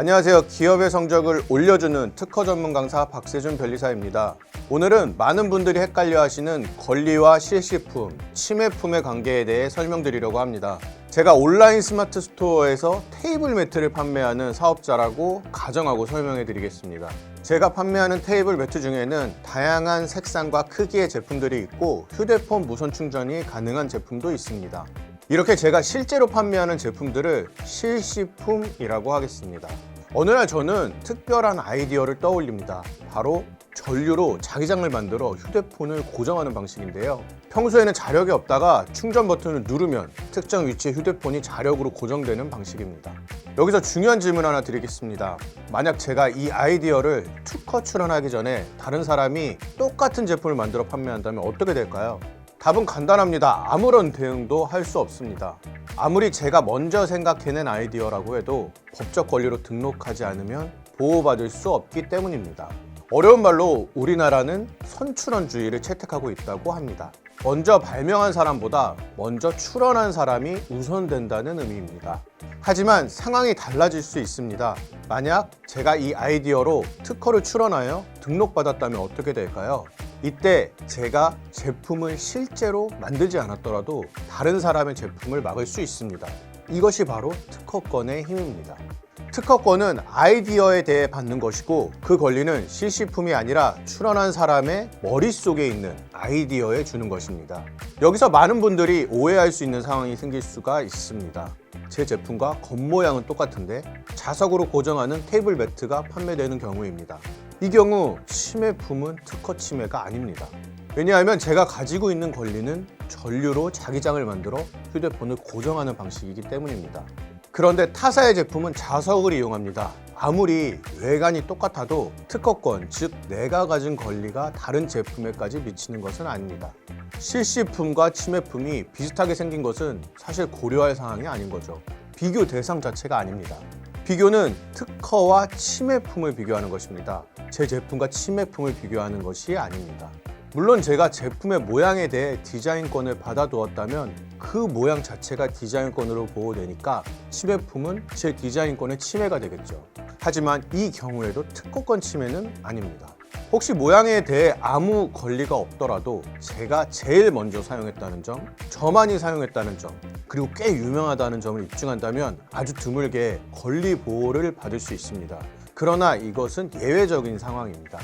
안녕하세요. 기업의 성적을 올려주는 특허 전문 강사 박세준 변리사입니다. 오늘은 많은 분들이 헷갈려 하시는 권리와 실시품, 침해품의 관계에 대해 설명드리려고 합니다. 제가 온라인 스마트 스토어에서 테이블 매트를 판매하는 사업자라고 가정하고 설명해 드리겠습니다. 제가 판매하는 테이블 매트 중에는 다양한 색상과 크기의 제품들이 있고 휴대폰 무선 충전이 가능한 제품도 있습니다. 이렇게 제가 실제로 판매하는 제품들을 실시품이라고 하겠습니다. 어느 날 저는 특별한 아이디어를 떠올립니다. 바로 전류로 자기장을 만들어 휴대폰을 고정하는 방식인데요. 평소에는 자력이 없다가 충전 버튼을 누르면 특정 위치에 휴대폰이 자력으로 고정되는 방식입니다. 여기서 중요한 질문 하나 드리겠습니다. 만약 제가 이 아이디어를 특허 출원하기 전에 다른 사람이 똑같은 제품을 만들어 판매한다면 어떻게 될까요? 답은 간단합니다. 아무런 대응도 할 수 없습니다. 아무리 제가 먼저 생각해낸 아이디어라고 해도 법적 권리로 등록하지 않으면 보호받을 수 없기 때문입니다. 어려운 말로 우리나라는 선출원주의를 채택하고 있다고 합니다. 먼저 발명한 사람보다 먼저 출원한 사람이 우선된다는 의미입니다. 하지만 상황이 달라질 수 있습니다. 만약 제가 이 아이디어로 특허를 출원하여 등록받았다면 어떻게 될까요? 이때 제가 제품을 실제로 만들지 않았더라도 다른 사람의 제품을 막을 수 있습니다. 이것이 바로 특허권의 힘입니다. 특허권은 아이디어에 대해 받는 것이고 그 권리는 실시품이 아니라 출원한 사람의 머릿속에 있는 아이디어에 주는 것입니다. 여기서 많은 분들이 오해할 수 있는 상황이 생길 수가 있습니다. 제 제품과 겉모양은 똑같은데 자석으로 고정하는 테이블 매트가 판매되는 경우입니다. 이 경우 침해품은 특허 침해가 아닙니다. 왜냐하면 제가 가지고 있는 권리는 전류로 자기장을 만들어 휴대폰을 고정하는 방식이기 때문입니다. 그런데 타사의 제품은 자석을 이용합니다. 아무리 외관이 똑같아도 특허권, 즉 내가 가진 권리가 다른 제품에까지 미치는 것은 아닙니다. 실시품과 침해품이 비슷하게 생긴 것은 사실 고려할 사항이 아닌 거죠. 비교 대상 자체가 아닙니다. 비교는 특허와 침해품을 비교하는 것입니다. 제 제품과 침해품을 비교하는 것이 아닙니다. 물론 제가 제품의 모양에 대해 디자인권을 받아두었다면 그 모양 자체가 디자인권으로 보호되니까 침해품은 제 디자인권의 침해가 되겠죠. 하지만 이 경우에도 특허권 침해는 아닙니다. 혹시 모양에 대해 아무 권리가 없더라도 제가 제일 먼저 사용했다는 점, 저만이 사용했다는 점, 그리고 꽤 유명하다는 점을 입증한다면 아주 드물게 권리 보호를 받을 수 있습니다. 그러나 이것은 예외적인 상황입니다.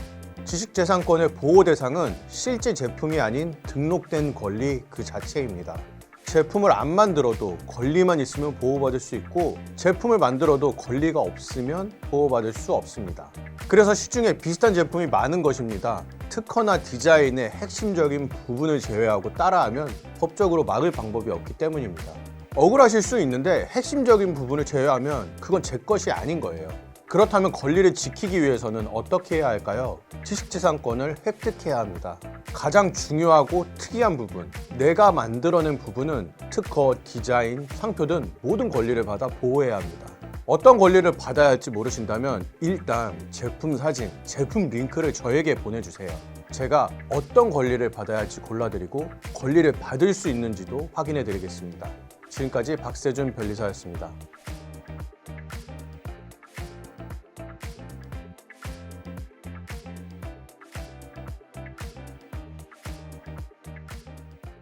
지식재산권의 보호 대상은 실제 제품이 아닌 등록된 권리 그 자체입니다. 제품을 안 만들어도 권리만 있으면 보호받을 수 있고 제품을 만들어도 권리가 없으면 보호받을 수 없습니다. 그래서 시중에 비슷한 제품이 많은 것입니다. 특허나 디자인의 핵심적인 부분을 제외하고 따라하면 법적으로 막을 방법이 없기 때문입니다. 억울하실 수 있는데 핵심적인 부분을 제외하면 그건 제 것이 아닌 거예요. 그렇다면 권리를 지키기 위해서는 어떻게 해야 할까요? 지식재산권을 획득해야 합니다. 가장 중요하고 특이한 부분, 내가 만들어낸 부분은 특허, 디자인, 상표 등 모든 권리를 받아 보호해야 합니다. 어떤 권리를 받아야 할지 모르신다면 일단 제품 사진, 제품 링크를 저에게 보내주세요. 제가 어떤 권리를 받아야 할지 골라드리고 권리를 받을 수 있는지도 확인해 드리겠습니다. 지금까지 박세준 변리사였습니다.